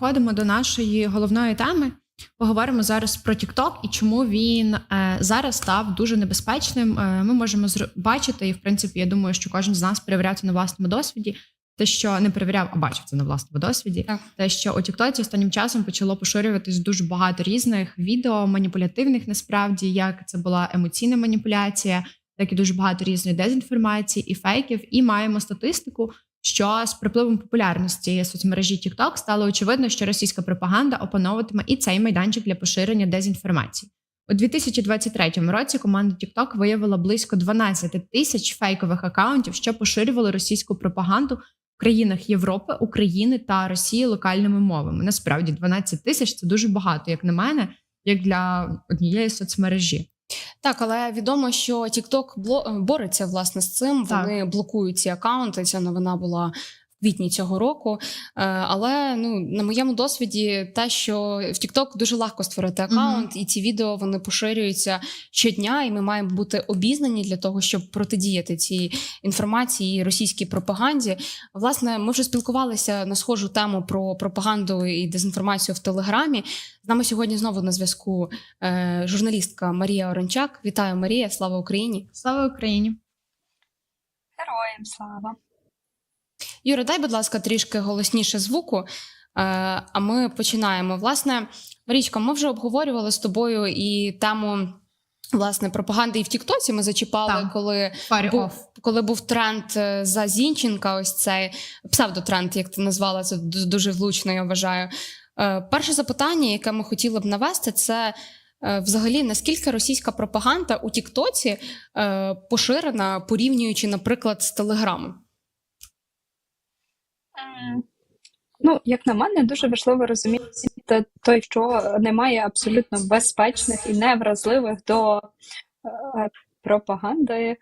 переходимо до нашої головної теми. Поговоримо зараз про TikTok і чому він е, зараз став дуже небезпечним. Е, ми можемо бачити, і в принципі, я думаю, що кожен з нас перевіряв це на власному досвіді. Те, що не перевіряв, а бачив це на власному досвіді. Так. Те, що у TikTok останнім часом почало поширюватись дуже багато різних відео, маніпулятивних насправді, як це була емоційна маніпуляція, так і дуже багато різної дезінформації і фейків. І маємо статистику, що з припливом популярності соцмережі TikTok стало очевидно, що російська пропаганда опановуватиме і цей майданчик для поширення дезінформації. У 2023 році команда TikTok виявила близько 12 тисяч фейкових акаунтів, що поширювали російську пропаганду в країнах Європи, України та Росії локальними мовами. Насправді 12 тисяч це дуже багато, як на мене, як для однієї соцмережі. Так, але відомо, що TikTok бло- бореться власне з цим. Так. Вони блокують ці акаунти. Ця новина була квітні цього року. Е, Але ну на моєму досвіді, те, що в TikTok дуже легко створити акаунт, і ці відео вони поширюються щодня, і ми маємо бути обізнані для того, щоб протидіяти цій інформації і російській пропаганді. Власне, ми вже спілкувалися на схожу тему про пропаганду і дезінформацію в Телеграмі. З нами сьогодні знову на зв'язку е, журналістка Марія Орончак. Вітаю, Марія! Слава Україні! Слава Україні! Героям слава. Юра, дай, будь ласка, трішки голосніше звуку. Е, а ми починаємо. Власне, Марічко, ми вже обговорювали з тобою і тему власне пропаганди і в Тіктоці. Ми зачіпали, Так. коли Парі був, оф. коли був тренд е, за Зінченка, ось цей псевдотренд, як ти назвала, це дуже влучно, я вважаю. Е, Перше запитання, яке ми хотіли б навести, це е, взагалі наскільки російська пропаганда у Тіктоці е, поширена, порівнюючи, наприклад, з Телеграмом. Ну, як на мене, дуже важливо розуміти той, що немає абсолютно безпечних і невразливих до е, пропаганди е,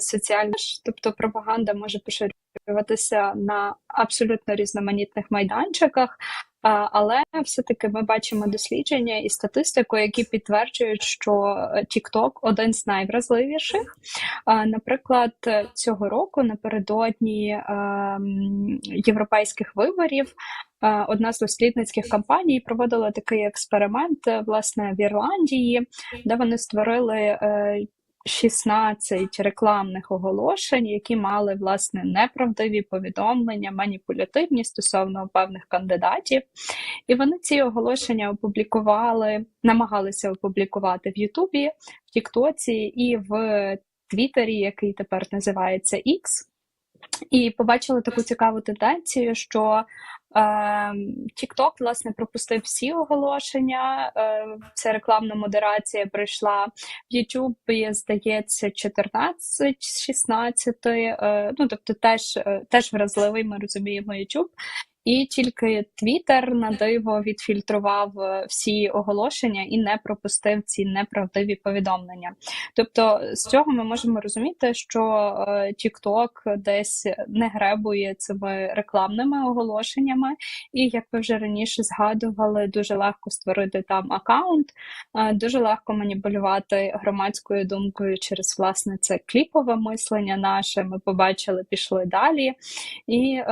соціальних. Тобто пропаганда може поширюватися на абсолютно різноманітних майданчиках, але все-таки ми бачимо дослідження і статистику, які підтверджують, що TikTok один з найвразливіших. Наприклад, цього року напередодні ем, європейських виборів е, одна з дослідницьких компаній проводила такий експеримент е, власне в Ірландії, де вони створили е, 16 рекламних оголошень, які мали власне неправдиві повідомлення, маніпулятивні стосовно певних кандидатів. І вони ці оголошення опублікували, намагалися опублікувати в Ютубі, в Тіктоці і в Твіттері, який тепер називається X. І побачили таку цікаву тенденцію, що TikTok, власне, пропустив всі оголошення. Це ця рекламна модерація прийшла в YouTube, здається, 14 з 16. Е, ну, тобто, теж, е, теж вразливий, ми розуміємо YouTube. І тільки Twitter на диво відфільтрував е, всі оголошення і не пропустив ці неправдиві повідомлення. Тобто, з цього ми можемо розуміти, що е, TikTok десь не гребує цими рекламними оголошеннями, і як ви вже раніше згадували, дуже легко створити там аккаунт, е, дуже легко маніпулювати громадською думкою через власне це кліпове мислення наше. Ми побачили, пішли далі. І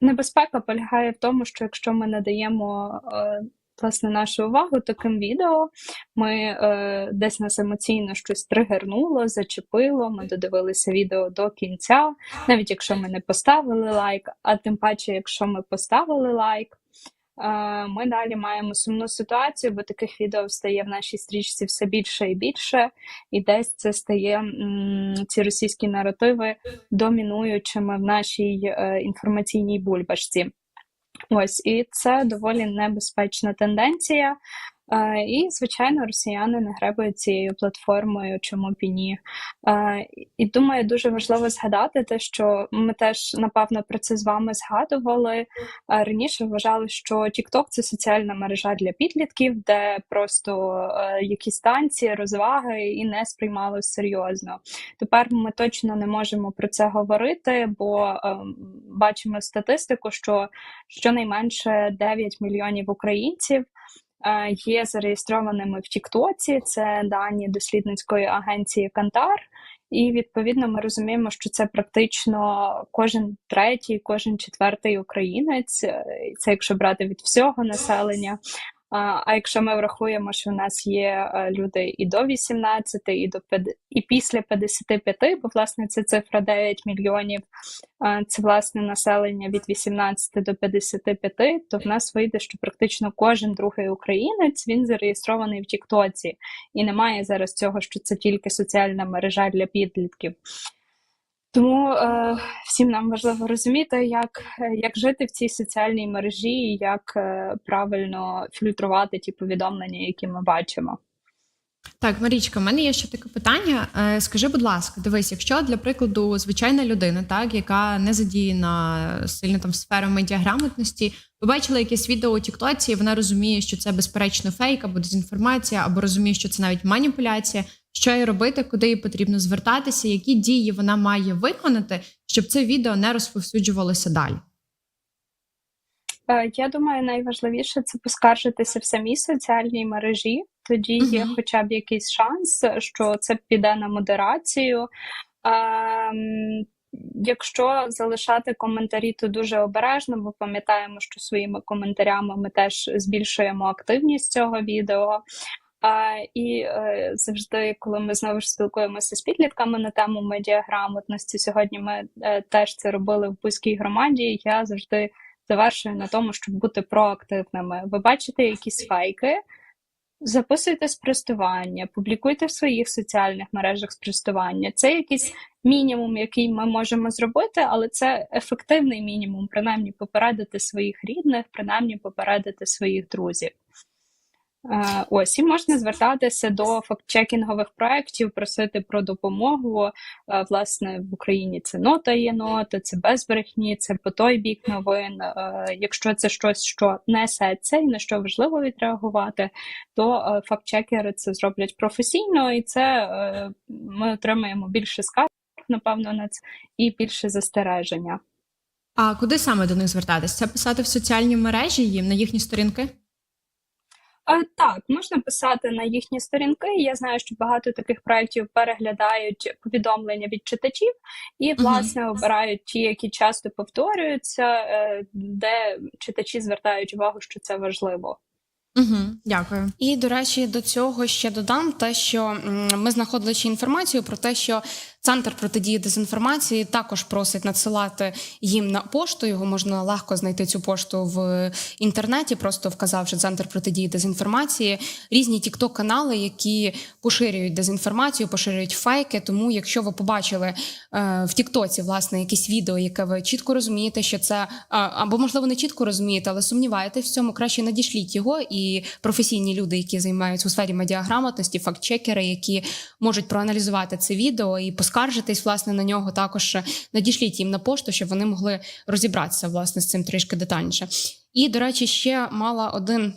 небезпека полягає в тому, що якщо ми надаємо е, власне нашу увагу таким відео, ми е, десь нас емоційно щось тригернуло, зачепило. Ми додивилися відео до кінця, навіть якщо ми не поставили лайк, а тим паче, якщо ми поставили лайк. Ми далі маємо сумну ситуацію, бо таких відео стає в нашій стрічці все більше і більше, і десь це стає ці російські наративи домінуючими в нашій е, інформаційній бульбашці. Ось і це доволі небезпечна тенденція. І, звичайно, росіяни не гребують цією платформою, чому б і ні. І думаю, дуже важливо згадати те, що ми теж напевно про це з вами згадували. Раніше вважали, що TikTok – це соціальна мережа для підлітків, де просто е, якісь танці, розваги і не сприймалось серйозно. Тепер ми точно не можемо про це говорити, бо е, бачимо статистику, що щонайменше 9 мільйонів українців є зареєстрованими в Тіктоці. Це дані дослідницької агенції Кантар. І відповідно ми розуміємо, що це практично кожен третій, кожен четвертий українець. е, Це якщо брати від всього населення. А якщо ми врахуємо, що в нас є е, люди і до 18, і до і після 55, бо власне це цифра 9 мільйонів, це власне населення від 18 до 55, то в нас вийде, що практично кожен другий українець він зареєстрований в Тіктоці, і немає зараз цього, що це тільки соціальна мережа для підлітків. Тому е, всім нам важливо розуміти, як, е, як жити в цій соціальній мережі, і як е, правильно фільтрувати ті повідомлення, які ми бачимо. Так, Марічка, в мене є ще таке питання. Е, Скажи, будь ласка, дивись, якщо для прикладу звичайна людина, так яка не задіяна сильно там в медіаграмотності, побачила якесь відео у Тіктоці, і вона розуміє, що це безперечно фейк або дезінформація, або розуміє, що це навіть маніпуляція. Що їй робити, куди їй потрібно звертатися, які дії вона має виконати, щоб це відео не розповсюджувалося далі? Е, Я думаю, найважливіше це поскаржитися в самій соціальній мережі. Тоді є хоча б якийсь шанс, що це піде на модерацію. Ем, Якщо залишати коментарі, то дуже обережно, бо пам'ятаємо, що своїми коментарями ми теж збільшуємо активність цього відео. А, і е, завжди, коли ми знову ж спілкуємося з підлітками на тему медіаграмотності, сьогодні ми е, теж це робили в Бузькій громаді. Я завжди завершую на тому, щоб бути проактивними. Ви бачите якісь фейки, записуйте спростування, публікуйте в своїх соціальних мережах спростування. Це якийсь мінімум, який ми можемо зробити, але це ефективний мінімум, принаймні попередити своїх рідних, принаймні попередити своїх друзів. Е, Ось і можна звертатися до фактчекінгових проєктів, просити про допомогу. Е, Власне, в Україні це нота є нота, це без брехні, це по той бік новин. Е, Якщо це щось, що несеться і на що важливо відреагувати, то фактчекери це зроблять професійно, і це ми отримаємо більше скарг, напевно, на це і більше застереження. А куди саме до них звертатися? Це писати в соціальні мережі їм на їхні сторінки? Так, можна писати на їхні сторінки. Я знаю, що багато таких проєктів переглядають повідомлення від читачів і, власне, обирають ті, які часто повторюються, е, де читачі звертають увагу, що це важливо. Угу, дякую. І до речі, до цього ще додам те, що ми знаходили ще інформацію про те, що центр протидії дезінформації також просить надсилати їм на пошту. Його можна легко знайти цю пошту в інтернеті, просто вказавши центр протидії дезінформації, різні тікток канали, які поширюють дезінформацію, поширюють фейки. Тому, якщо ви побачили е, в Тіктоці власне якесь відео, яке ви чітко розумієте, що це або можливо не чітко розумієте, але сумніваєтесь в цьому, краще надішліть його. І професійні люди, які займаються у сфері медіаграмотності, фактчекери, які можуть проаналізувати це відео і поскаржитись власне на нього, також надішліть їм на пошту, щоб вони могли розібратися власне з цим трішки детальніше. І до речі, ще мала один.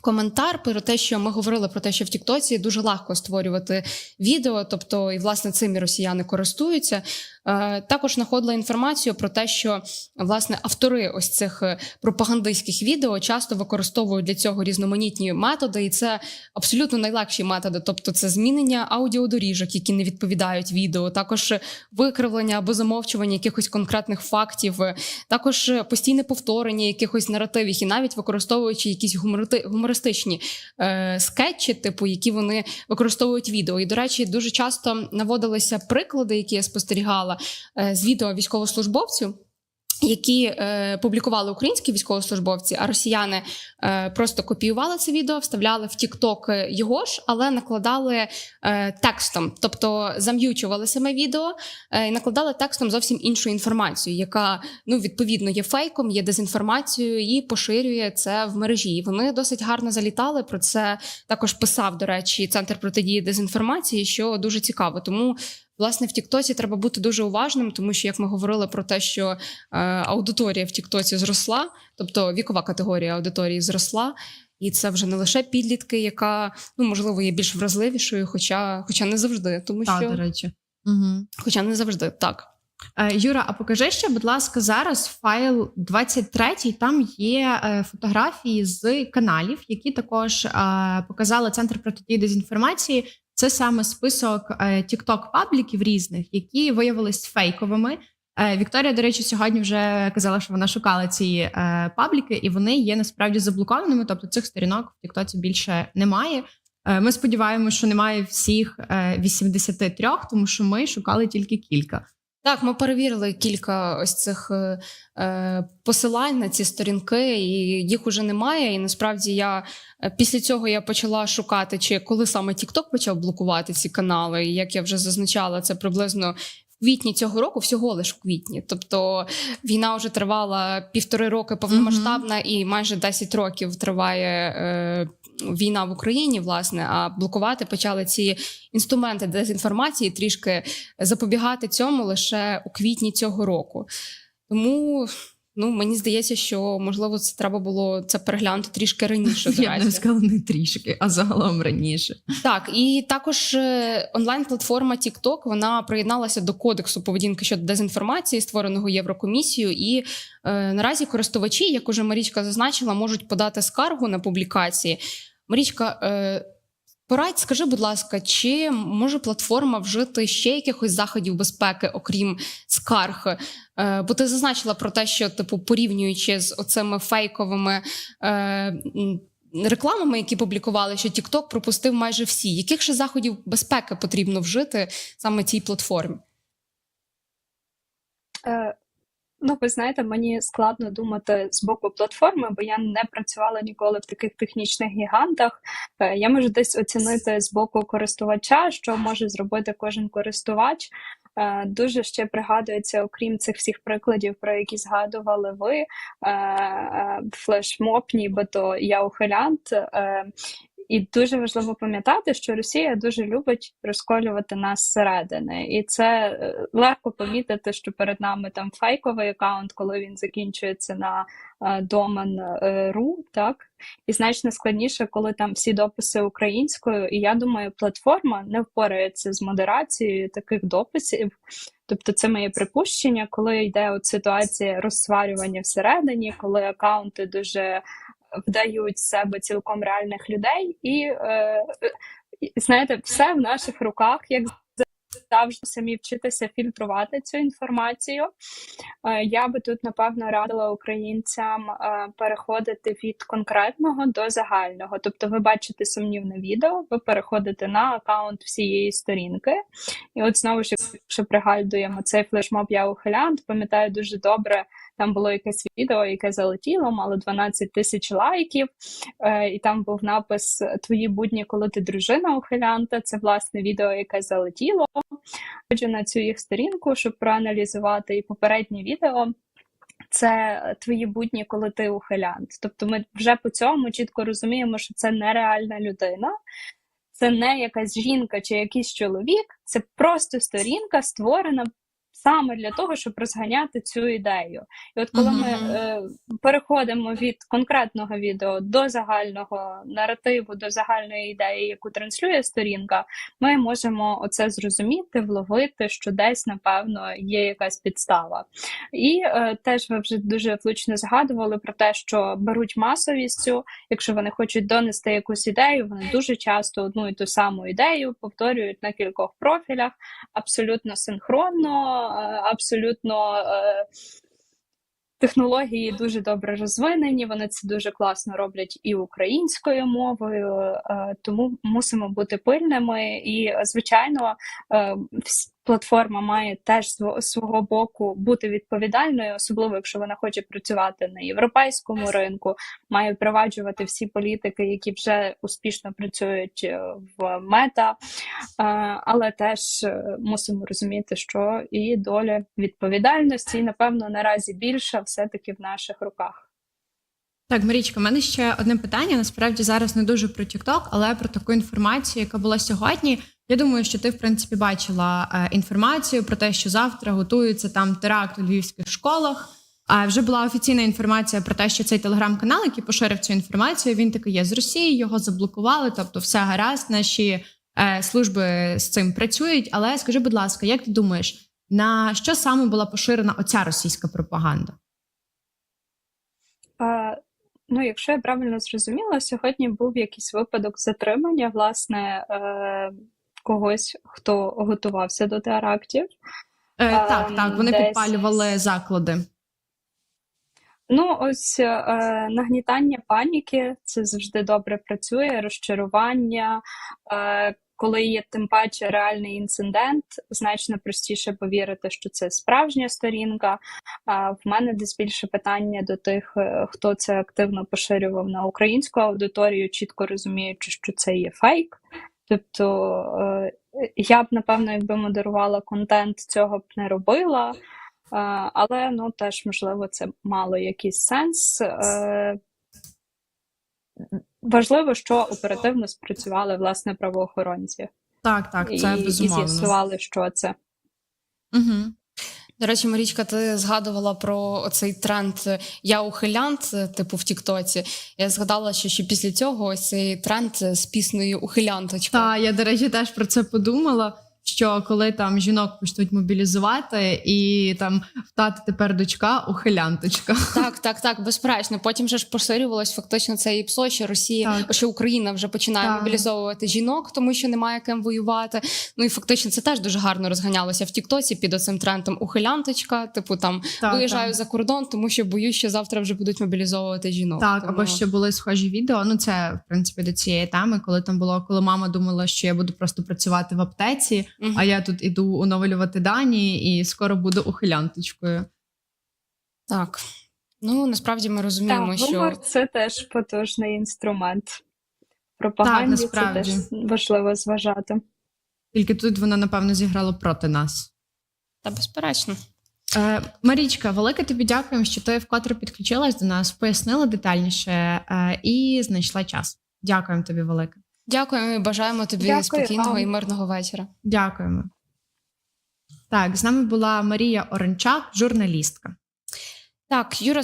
Коментар про те, що ми говорили про те, що в Тіктоці дуже легко створювати відео, тобто і власне цим і росіяни користуються. Е, Також знаходила інформацію про те, що власне автори ось цих е, пропагандистських відео часто використовують для цього різноманітні методи, і це абсолютно найлегші методи. Тобто, це змінення аудіодоріжок, які не відповідають відео, також викривлення або замовчування якихось конкретних фактів, е, також постійне повторення якихось наративів, і навіть використовуючи якісь гумористичні е, скетчі, типу, які вони використовують відео. І до речі, дуже часто наводилися приклади, які я спостерігала е, з відео військовослужбовців. Які е, публікували українські військовослужбовці, а росіяни е, просто копіювали це відео, вставляли в Тікток його ж, але накладали е, текстом, тобто зам'ючували саме відео е, і накладали текстом зовсім іншу інформацію, яка ну відповідно є фейком, є дезінформацією і поширює це в мережі. І вони досить гарно залітали. Про це також писав, до речі, центр протидії дезінформації, що дуже цікаво. Тому Власне, в Тіктоці треба бути дуже уважним, тому що як ми говорили про те, що е, аудиторія в Тіктоці зросла, тобто вікова категорія аудиторії зросла, і це вже не лише підлітки, яка ну можливо є більш вразливішою, хоча, хоча не завжди, тому Так, що до речі. Угу. хоча не завжди так. Е, Юра, а покажи ще, будь ласка, зараз файл 23, Там є е, фотографії з каналів, які також показали центр протидії дезінформації. Це саме список TikTok пабліків різних, які виявились фейковими. Е, Вікторія, до речі, сьогодні вже казала, що вона шукала ці е, пабліки, і вони є насправді заблокованими. Тобто цих сторінок в Тіктоці більше немає. Е, Ми сподіваємося, що немає всіх е, 83, тому що ми шукали тільки кілька. Так, ми перевірили кілька ось цих е, е, посилань на ці сторінки, і їх уже немає. І насправді я е, після цього я почала шукати, чи коли саме TikTok почав блокувати ці канали. І як я вже зазначала, це приблизно. Квітні цього року, всього лиш в квітні. Тобто війна вже тривала півтори роки повномасштабна, і майже 10 років триває е, війна в Україні, власне. А блокувати почали ці інструменти дезінформації трішки запобігати цьому лише у квітні цього року. Тому ну мені здається, що можливо це треба було це переглянути трішки раніше. До Я б не сказала не трішки, а загалом раніше. Так, і також е, онлайн-платформа TikTok вона приєдналася до кодексу поведінки щодо дезінформації, створеного Єврокомісією. І е, наразі користувачі, як уже Марічка зазначила, можуть подати скаргу на публікації. Марічка, е, порадь, скажи, будь ласка, чи може платформа вжити ще якихось заходів безпеки, окрім скарг? Е, бо ти зазначила про те, що типу порівнюючи з оцими фейковими. Е, Рекламами, які публікували, що TikTok пропустив майже всі. Яких ще заходів безпеки потрібно вжити саме цій платформі? Е, Ну, ви знаєте, мені складно думати з боку платформи, бо я не працювала ніколи в таких технічних гігантах. Е, Я можу десь оцінити з боку користувача, що може зробити кожен користувач. Е, Дуже ще пригадується, окрім цих всіх прикладів, про які згадували ви, е, флешмоб, нібито я ухилянт. Е, І дуже важливо пам'ятати, що Росія дуже любить розколювати нас зсередини, і це е, легко помітити, що перед нами там фейковий аккаунт, коли він закінчується на е, домен е, .ru, так і значно складніше, коли там всі дописи українською. І я думаю, платформа не впорається з модерацією таких дописів. Тобто, це моє припущення, коли йде от ситуація розсварювання всередині, коли аккаунти дуже вдають себе цілком реальних людей, і е, знаєте, все в наших руках, як завжди самі вчитися фільтрувати цю інформацію. Е, Я би тут напевно радила українцям е, переходити від конкретного до загального. Тобто, ви бачите сумнівне відео, ви переходите на аккаунт всієї сторінки. І от знову ж, якщо пригадуємо цей флешмоб я ухилянт, пам'ятаю дуже добре. Там було якесь відео, яке залетіло, мало 12 тисяч лайків, е, і там був напис Твої будні, коли ти дружина ухилянта. Це власне відео, яке залетіло. Ходжу на цю їх сторінку, щоб проаналізувати і попереднє відео. Це твої будні, коли ти ухилянт. Тобто, ми вже по цьому чітко розуміємо, що це нереальна людина, це не якась жінка чи якийсь чоловік, це просто сторінка, створена саме для того, щоб розганяти цю ідею. І от коли ми е, переходимо від конкретного відео до загального наративу, до загальної ідеї, яку транслює сторінка, ми можемо оце зрозуміти, вловити, що десь, напевно, є якась підстава. І е, теж ви вже дуже влучно згадували про те, що беруть масовістю, якщо вони хочуть донести якусь ідею, вони дуже часто одну і ту саму ідею повторюють на кількох профілях, абсолютно синхронно, абсолютно. е, Технології дуже добре розвинені, вони це дуже класно роблять і українською мовою, е, тому мусимо бути пильними. І, е, звичайно, е, платформа має теж з свого боку бути відповідальною, особливо якщо вона хоче працювати на європейському ринку, має впроваджувати всі політики, які вже успішно працюють е, в мета. Е, Але теж е, мусимо розуміти, що і доля відповідальності, напевно, наразі більша все-таки в наших руках. Так, Марічка, в мене ще одне питання. Насправді зараз не дуже про TikTok, але про таку інформацію, яка була сьогодні. Я думаю, що ти в принципі бачила е, інформацію про те, що завтра готується там теракт у львівських школах. А вже була офіційна інформація про те, що цей телеграм-канал, який поширив цю інформацію, він таки є з Росії, його заблокували. Тобто, все гаразд, наші е, служби з цим працюють. Але скажи, будь ласка, як ти думаєш, на що саме була поширена оця російська пропаганда? Е, Ну, якщо я правильно зрозуміла, сьогодні був якийсь випадок затримання власне е, когось, хто готувався до терактів. Е, Ем, так, так, вони десь- підпалювали заклади. Ну, ось е, нагнітання паніки це завжди добре працює, розчарування. Е, коли є тим паче реальний інцидент, значно простіше повірити, що це справжня сторінка. А в мене десь більше питання до тих, е, хто це активно поширював на українську аудиторію, чітко розуміючи, що це є фейк. Тобто е, я б, напевно, якби модерувала контент, цього б не робила. Е, Але ну теж можливо це мало якийсь сенс. Е, Важливо, що оперативно спрацювали власне правоохоронці Так, так, це і, і з'ясували, що це. Угу. До речі, Марічка, ти згадувала про цей тренд Я ухилянт, типу в Тіктоці. Я згадала, що ще після цього ось цей тренд з піснею ухилянточкою. Так, я, до речі, теж про це подумала. Що коли там жінок почнуть мобілізувати, і там в тата тепер дочка ухилянточка. Так, так, так, безперечно. Потім же ж поширювалось фактично це і псо, що Росія, Так. що Україна вже починає Так. мобілізовувати жінок, тому що немає ким воювати. Ну і фактично це теж дуже гарно розганялося в Тіктоці під оцим трендом ухилянточка. Типу там Так, виїжджаю так. за кордон, тому що боюсь, що завтра вже будуть мобілізовувати жінок. Так, Тому- або ще були схожі відео. Ну, це в принципі до цієї теми, коли там було, коли мама думала, що я буду просто працювати в аптеці, Мгм. а я тут іду оновлювати дані і скоро буду ухилянточкою. Так. Ну насправді ми розуміємо, Так, що гумор це теж потужний інструмент. Пропаганді це теж важливо зважати. Тільки тут вона, напевно, зіграла проти нас. та безперечно. Е, Марічка, велике тобі дякуємо, що ти вкотре підключилась до нас, пояснила детальніше е, і знайшла час. Дякуємо тобі, велике. Дякуємо і бажаємо тобі Дякую спокійного вам. і мирного вечора. Дякуємо. Так, з нами була Марія Оранчак, журналістка. Так, Юра